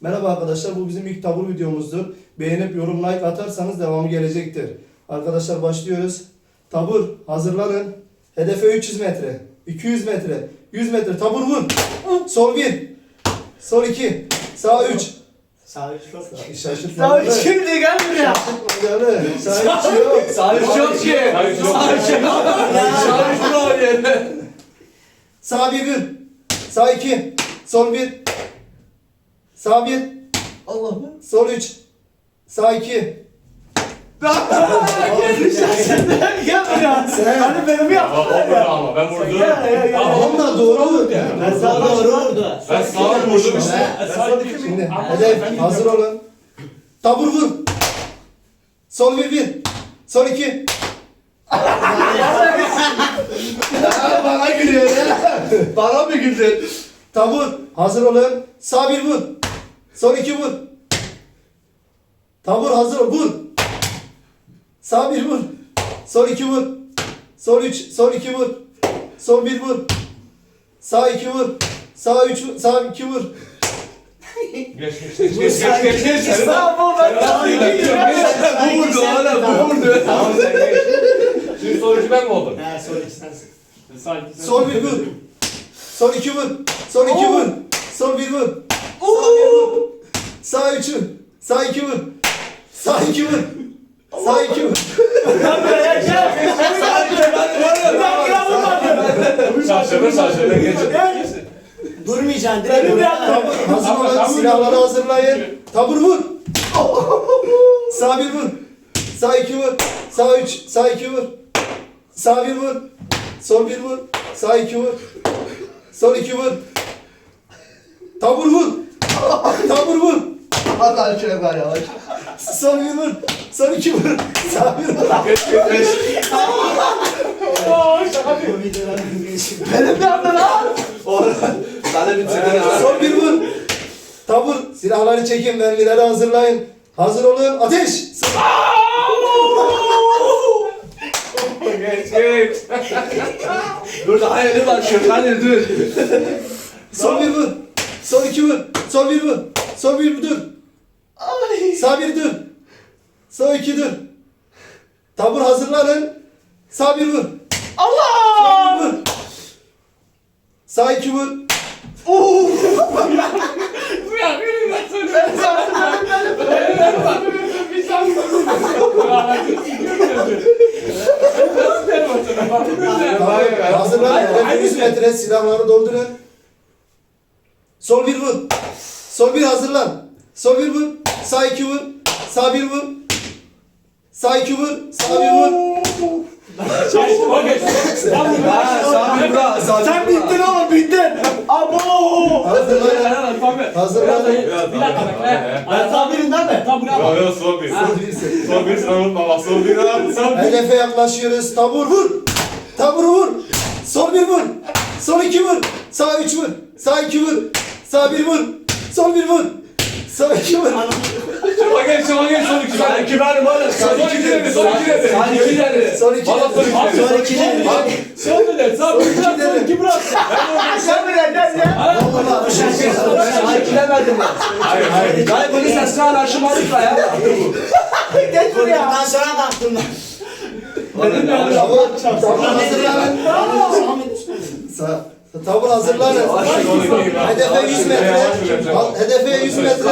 Merhaba arkadaşlar bu bizim ilk tabur videomuzdur. Beğenip yorum like atarsanız devamı gelecektir. Arkadaşlar başlıyoruz. Tabur hazırlanın. Hedefe 300 metre, 200 metre, 100 metre tabur vur. Sol 1, sol 2, sağ 3. Sağ üç çok da. Şaşırtma. Sağ üç şimdi gel buraya. Sağ 3 yok. Sağ üç yok ki. Sağ üç yok. Sağ üç yok. Sağ üç yok yerine. Sağ 1 1, sağ 2, sol 1, sağ 1, Allah'ım. sol 3, sağ 2. Gel buraya. Sen- Hani benim Ama o burada ya. ama ben vurdum. Gel, gel, gel. Ama da doğru. Ben sağ doğru ben sağa vurdum işte. Şimdi hedef hazır olun. Tabur vur. Sol bir bir. Sol iki. Ya bana gülüyor ya. Bana mı güldün? Tabur hazır olun. Sağ bir vur. Sol iki vur. Tabur hazır ol. Vur. Sağ bir vur. Sol iki vur. Sol üç. Sol iki vur. Sol bir vur. Sağ iki vur. Sağ üç vur. Sağ iki vur. Geç geç geç geç geç geç geç. Sağ bu ben Bu vurdu oğlum bu vurdu. Tamam sen geç. Şimdi sonucu ben mi oldum? He iki sensin. Sol bir vur. Sol iki vur. Sol iki vur. Sol bir vur. Sağ bir vur. Sağ üç vur. Sağ iki vur. Sağ iki vur. Sağ iki vur. Gel buraya gel. Sağ üç Ben bile vurmadım. Şaşırdı şaşırdı geç. Durmayacaksın direkt Tabur hazır olun. Silahları hazırlayın. Tabur vur. Sağ bir vur. Sağ iki vur. Sağ üç. Sağ iki vur. Sağ bir vur. Sol bir vur. Sağ iki vur. Sol iki vur. Tabur vur. Vur. Allah şöyle var yavaş. Bir vur. Sol iki vur. Sağ bir vur. Benim yandı lan. Sana bir sigara. Sol bir vur. Tabur. Silahları çekin. Mermileri hazırlayın. Hazır olun. Ateş. Geç geç. Dur daha yeni başlıyor. Hadi dur. Sol bir vur. Sol iki vur. Sol bir vur. Sol bir dur. Sağ bir dur. Sağ iki dur. Tabur hazırlanın. Sağ bir vur. Allah. Sağ bir vur. Sağ iki vur. Tamam. Hazırlanın. Hedef 100 metre silahları doldurun. Sol bir vur. Sol bir hazırlan. Sol bir vur. Sağ iki vur. Sağ bir vur. Sağ iki vur. Sağ bir vur. Sen bittin oğlum bittin. Abo. Hazırlanın. Hazırlanın. Bir dakika Ben sağ birinden mi? Yok yok son bir. Son bir sen unutma bak son bir abi son bir. Hedefe yaklaşıyoruz. Tabur vur. Tabur vur. Sol bir vur. Sol iki vur. Sağ üç vur. Sağ iki vur. Sağ bir vur. Sol bir vur. Sağ iki vur. Şuna geç şuna geç son iki. Sen kim benim oğlum? Son iki dedi son iki dedi. Sen iki dedi. Son iki. Valla son iki dedi. Sonra iki? Son dedi. Son iki dedi. Son iki bırak. Sen buraya gel ya. Sen iki demedin mi? Hayır hayır. Bunu sesini alaşamadık da ya. Geç buraya. Bundan sonra baktım ben. Tabur, tabur hazırlanın. Sa- Tabur hazırlanın. Hedefe 100 metre. Hedefe 100 metre.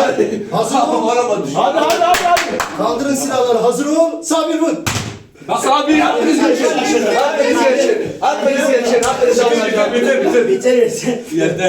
Hazır ol. Hadi hadi hadi hadi. Kaldırın silahları. Hazır ol. Sağ bir vur. Sağ bir hepiniz geçin. Hepiniz geçin. Hepiniz geçin. Hepiniz geçin. Bitir bitir bitir. Bitirirsin. Yerde.